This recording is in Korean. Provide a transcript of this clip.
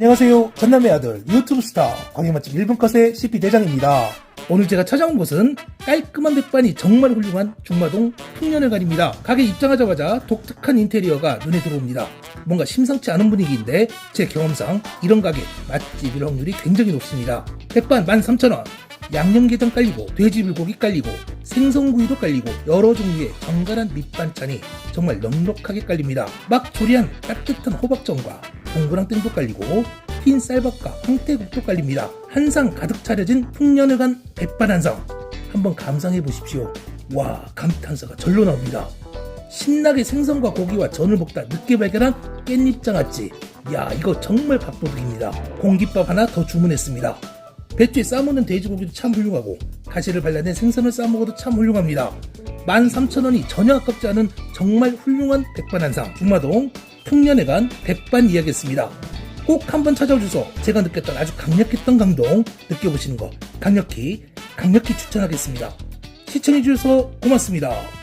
안녕하세요. 전남의 아들 유튜브 스타 광해맛집 1분 컷의 CP 대장입니다. 오늘 제가 찾아온 곳은 깔끔한 백반이 정말 훌륭한 중마동 풍년회관입니다. 가게 입장하자마자 독특한 인테리어가 눈에 들어옵니다. 뭔가 심상치 않은 분위기인데 제 경험상 이런 가게 맛집일 확률이 굉장히 높습니다. 백반 13,000원, 양념게장 깔리고 돼지불고기 깔리고 생선구이도 깔리고 여러 종류의 정갈한 밑반찬이 정말 넉넉하게 깔립니다. 막 조리한 따뜻한 호박전과 동그랑 땡도 깔리고 흰 쌀밥과 황태국도 깔립니다. 한상 가득 차려진 풍년회관 백반 한상 한번 감상해 보십시오. 와 감탄사가 절로 나옵니다. 신나게 생선과 고기와 전을 볶다 늦게 발견한 깻잎 장아찌 야 이거 정말 밥도둑입니다. 공깃밥 하나 더 주문했습니다. 배추에 싸먹는 돼지고기도 참 훌륭하고 가시를 발라낸 생선을 싸먹어도 참 훌륭합니다. 13,000원이 전혀 아깝지 않은 정말 훌륭한 백반한상 중마동 풍년회관 백반 이야기였습니다. 꼭 한번 찾아오셔서 제가 느꼈던 아주 강력했던 감동 느껴보시는 거 강력히 강력히 추천하겠습니다. 시청해주셔서 고맙습니다.